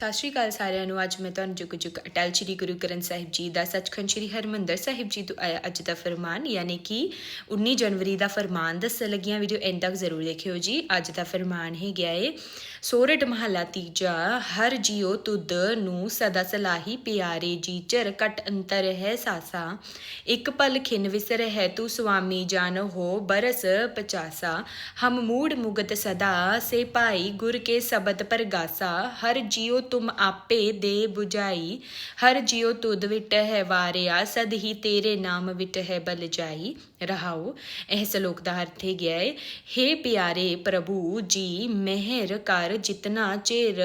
ਸਤਿ ਸ਼੍ਰੀ ਅਕਾਲ ਸਾਰਿਆਂ ਨੂੰ। ਅੱਜ ਮੈਂ ਤੁਹਾਨੂੰ ਜੁਗ ਜੁਗ ਅਟਲ ਸ਼੍ਰੀ ਗੁਰੂ ਗ੍ਰੰਥ ਸਾਹਿਬ ਜੀ ਦਾ ਸੱਚਖੰਡ ਸ਼੍ਰੀ ਹਰਮੰਦਰ ਸਾਹਿਬ ਜੀ ਤੋਂ ਆਇਆ ਅੱਜ ਦਾ ਫਰਮਾਨ, ਯਾਨੀ ਕਿ 19 ਜਨਵਰੀ ਦਾ ਫਰਮਾਨ ਦੱਸਣ ਲੱਗੀਆਂ ਵੀਡੀਓ ਐਂਡ ਤੱਕ ਜ਼ਰੂਰ ਦੇਖਿਓ ਜੀ। ਅੱਜ ਦਾ ਫਰਮਾਨ ਹੀ ਗਿਆ ਏ ਸੋਰਠ ਮਹਲਾ ਤੀਜਾ, ਹਰ ਜੀਉ ਤੁਧ ਨੂੰ ਸਦਾ ਸਲਾਹੀ ਪਿਆਰੇ ਜੀ, ਚਰ ਕਟ ਅੰਤਰ ਹੈ ਸਾਸਾ, ਇੱਕ ਪਲ ਖਿਨ ਵਿਸਰ ਹੈ ਤੂੰ ਸੁਆਮੀ ਜਾਨ ਹੋ ਬਰਸ ਪਚਾਸਾ, ਹਮ ਮੂੜ ਮੁਗਤ ਸਦਾ, ਸੇ ਭਾਈ ਗੁਰ ਕੇ ਸਬਦ ਪਰਗਾਸਾ, ਹਰ ਜੀਉ ਤੁਮ ਆਪੇ ਦੇ 부ਝਾਈ ਹਰ ਜਿਉ ਤੁਧ ਵਿਟ ਹੈ ਵਾਰਿਆ, ਸਦ ਹੀ ਤੇਰੇ ਨਾਮ ਵਿਟ ਹੈ ਬਲ ਜਾਈ। ਰਹਾਉ, ਇਹ ਸ਼ਲੋਕ ਦਾ ਅਰਥ ਹੈ ਗਿਆ ਹੈ हे ਪਿਆਰੇ ਪ੍ਰਭੂ ਜੀ, ਮਿਹਰ ਕਰ ਜਿਤਨਾ ਚਿਰ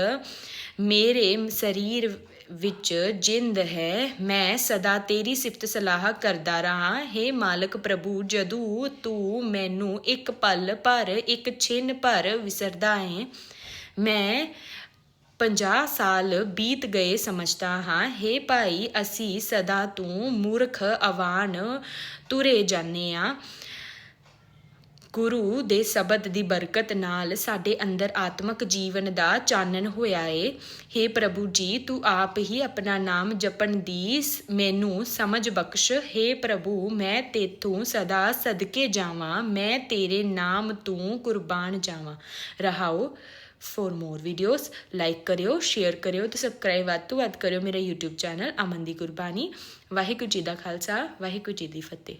ਮੇਰੇ ਸਰੀਰ ਵਿੱਚ ਜਿੰਦ ਹੈ, ਮੈਂ ਸਦਾ ਤੇਰੀ ਸਿਫਤ ਸਲਾਹ ਕਰਦਾ ਰਹਾ। हे ਮਾਲਕ ਪ੍ਰਭੂ, ਜਦੋਂ ਤੂੰ ਮੈਨੂੰ ਇੱਕ ਪਲ ਪਰ ਇੱਕ ਛਿਨ ਪਰ ਵਿਸਰਦਾ ਹੈ ਮੈਂ 50 ਸਾਲ ਬੀਤ ਗਏ ਸਮਝਦਾ ਹਾਂ हे ਭਾਈ ਅਸੀਂ ਸਦਾ ਤੂੰ ਮੂਰਖ ਅਵਾਨ ਤੁਰੇ ਜਾਂਦੇ ਆ ਗੁਰੂ ਦੇ ਸ਼ਬਦ ਦੀ ਬਰਕਤ ਨਾਲ ਸਾਡੇ ਅੰਦਰ ਆਤਮਿਕ ਜੀਵਨ ਦਾ ਚਾਨਣ ਹੋਇਆ ਏ हे ਪ੍ਰਭੂ ਜੀ ਤੂੰ ਆਪ ਹੀ ਆਪਣਾ ਨਾਮ ਜਪਣ ਦੀ ਸ- ਮੈਨੂੰ ਸਮਝ ਬਖਸ਼ हे ਪ੍ਰਭੂ ਮੈਂ ਤੇਥੋਂ ਸਦਾ ਸਦਕੇ ਜਾਵਾਂ ਮੈਂ ਤੇਰੇ ਨਾਮ ਤੋਂ ਕੁਰਬਾਨ ਜਾਵਾਂ ਰਹਾਓ ਫॉर ਮੋਰ ਵੀਡੀਓਜ਼ ਲਾਈਕ ਕਰਿਓ ਸ਼ੇਅਰ ਕਰਿਓ ਤੇ ਸਬਸਕ੍ਰਾਈਬ ਵੱਧ ਤੋਂ ਵੱਧ ਕਰਿਓ ਮੇਰਾ YouTube ਚੈਨਲ ਅਮਨ ਦੀ ਗੁਰਬਾਣੀ ਵਾਹਿਗੁਰੂ ਜੀ ਦਾ ਖਾਲਸਾ ਵਾਹਿਗੁਰੂ ਜੀ ਦੀ ਫਤਿਹ